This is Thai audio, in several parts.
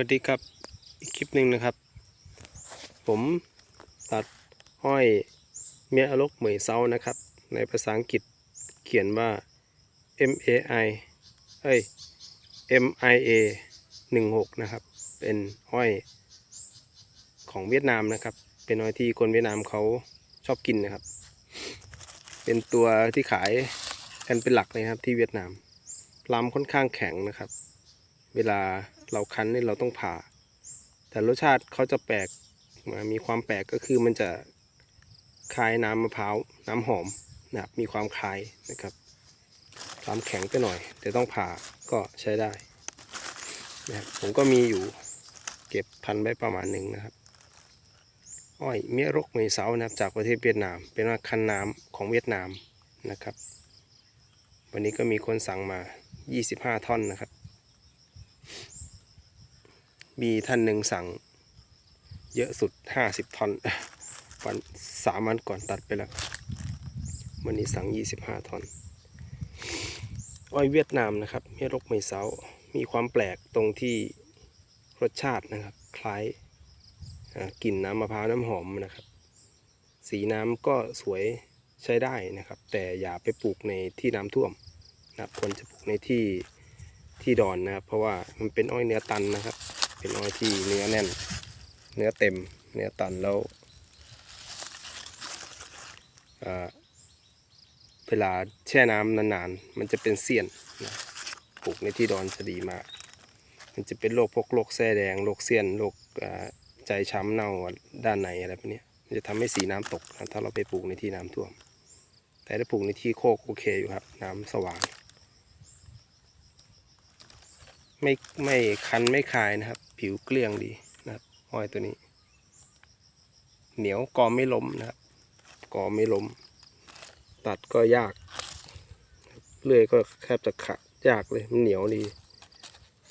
วัสดีครับอีกคลิปหนึ่งนะครับ ผมตัดห้อยเมียอลกเหมยเซานะครับ ในภาษาอังกฤษเขียนว่า M A I เอ้ย M I A 16 นะครับ เป็นห้อยของเวียดนามนะครับ เป็นห้อยที่คนเวียดนามเขาชอบกินนะครับ เป็นตัวที่ขายกันเป็นหลักเลยครับที่เวียดนามลำค่อนข้างแข็งนะครับ เวลา เราคั้นเนี่ยเราต้องผ่า แต่รสชาติเขาจะแปลกมีความแปลกก็คือมันจะคลายน้ำมะพร้าวน้ำหอมนะครับมีความคลายนะครับความแข็งไปหน่อย แต่ต้องผ่าก็ใช้ได้นะครับผมก็มีอยู่เก็บพันไว้ประมาณหนึ่งนะครับ อ้อยเมียรกเมยเซานะครับจากประเทศเวียดนาม เป็นว่าคันน้ำของเวียดนามนะครับ วันนี้ก็มีคนสั่งมา 25 ท่อนนะครับ มีท่านหนึ่งสั่ง เยอะสุด50ท่อนวันสามวันก่อนตัดไปแล้ววันนี้สั่ง25ท่อนอ้อยเวียดนามนะครับเมียรกเมยเซามีความแปลกตรงที่รสชาตินะครับ คล้ายกลิ่นน้ำมะพร้าวน้ำหอมนะครับ สีน้ำก็สวยใช้ได้นะครับ แต่อย่าไปปลูกในที่น้ำท่วมนะครับควรจะปลูกในที่ที่ดอนนะครับ เพราะว่ามันเป็นอ้อยเนื้อตันนะครับ เป็นอ้อยที่เนื้อแน่น เนื้อเต็ม เนื้อตันแล้วเวลาแช่น้ำนานๆ มันจะเป็นเสี้ยนนะปลูกในที่ดอนจะดีมาก มันจะเป็นโรคพวกโรคแส้แดงโรคเสี้ยนโรคใจช้ำเน่าด้านในอะไรพวกนี้มันจะทำให้สีน้ำตกนะถ้าเราไปปลูกในที่น้ำท่วม แต่ถ้าปลูกในที่โคกโอเคอยู่ครับ น้ำสว่าง ไม่ไม่คันไม่คายนะครับ ผิวเกลี้ยงดีนะครับอ้อยตัวนี้ เหนียวกอไม่ล้มนะครับกอไม่ล้ม ตัดก็ยากเลื่อยก็แคบจะขาดยากเลยมันเหนียวดี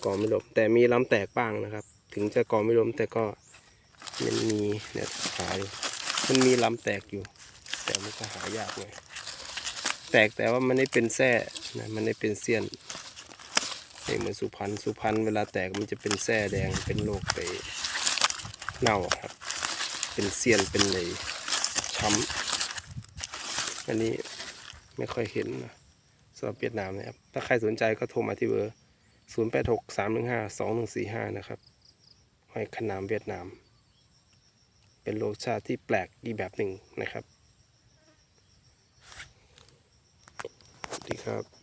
กอไม่ล้มแต่มีลำแตกบ้างนะครับ ถึงจะกอไม่ล้มแต่ก็มันมีเนี่ยหาอยู่มันมีลำแตกอยู่ แต่มันก็หายากเลยแตกแต่ว่ามันไม่เป็นแส้นะมันไม่เป็นเสี้ยน ไม่เหมือนสุพรรณสุพรรณเวลาแตกมันจะเป็นแส้แดงเป็นโรคไปเน่าครับ เป็นเสียนเป็นเลยช้ำอันนี้ไม่ค่อยเห็นนะสำหรับเวียดนามนะครับ ถ้าใครสนใจก็โทรมาที่เบอร์ 0 8 6 3 1 5 2 1 4 5 นะครับหอยขนามเวียดนาม เป็นรสชาติที่แปลกอีกแบบหนึ่งนะครับสวัสดีครับ